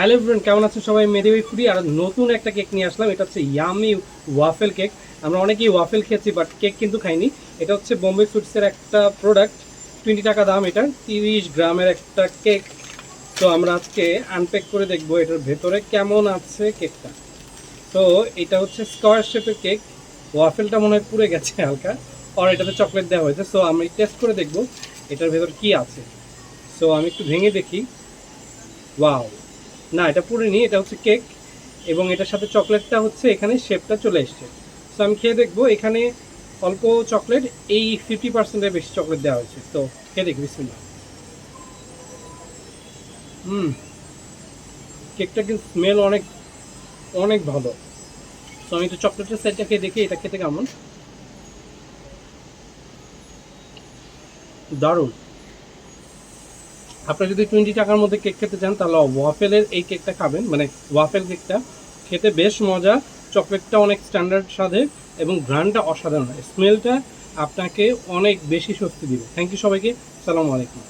Hello friend কেমন আছেন সবাই? মেডিওই ফুডি আর নতুন একটা কেক নিয়ে আসলাম। এটা হচ্ছে ইয়ামি ওয়াফেল কেক আমরা অনেকেই ওয়াফেল খেয়েছি বাট কেক কিন্তু খাইনি। এটা হচ্ছে বোম্বে ফুডসের একটা প্রোডাক্ট টোয়েন্টি টাকা দাম এটা, তিরিশ গ্রামের একটা কেক তো আমরা আজকে আনপ্যাক করে দেখব এটার ভেতরে কেমন আছে কেকটা তো এটা হচ্ছে স্কোয়ার শেপের কেক ওয়াফেলটা মনে হয় পুড়ে গেছে হালকা আর এটাতে চকলেট দেওয়া হয়েছে। সো আমি টেস্ট করে দেখব এটার ভেতর কি আছে। সো আমি একটু ভেঙে দেখি। ওয়াও না, এটা পুড়েনি এটা হচ্ছে কেক এবং এটার সাথে চকলেটটা হচ্ছে এখানে শেপটা চলে এসছে। সো আমি খেয়ে দেখব, এখানে অল্প চকলেট, এই ফিফটি পার্সেন্টের বেশি চকলেট দেওয়া হয়েছে। তো, খেয়ে দেখবি বিসমিল্লাহ। হুম কেকটা কিন্তু স্মেল অনেক অনেক ভালো। সো আমি তো চকলেটের সাইডটা খেয়ে দেখি, এটা খেতে কেমন? দারুণ। আপনারা যদি টোয়েন্টি টাকার মধ্যে কেক খেতে চান, তাহলে ওয়াফেলের এই কেকটা খাবেন। মানে ওয়াফেল কেকটা খেতে বেশ মজা। চকলেটটা অনেক স্ট্যান্ডার্ড স্বাদের এবং গ্রানটা অসাধারণ। স্মেলটা আপনাকে অনেক বেশি শক্তি দিবে। থ্যাংক ইউ সবাইকে। সালামু আলাইকুম।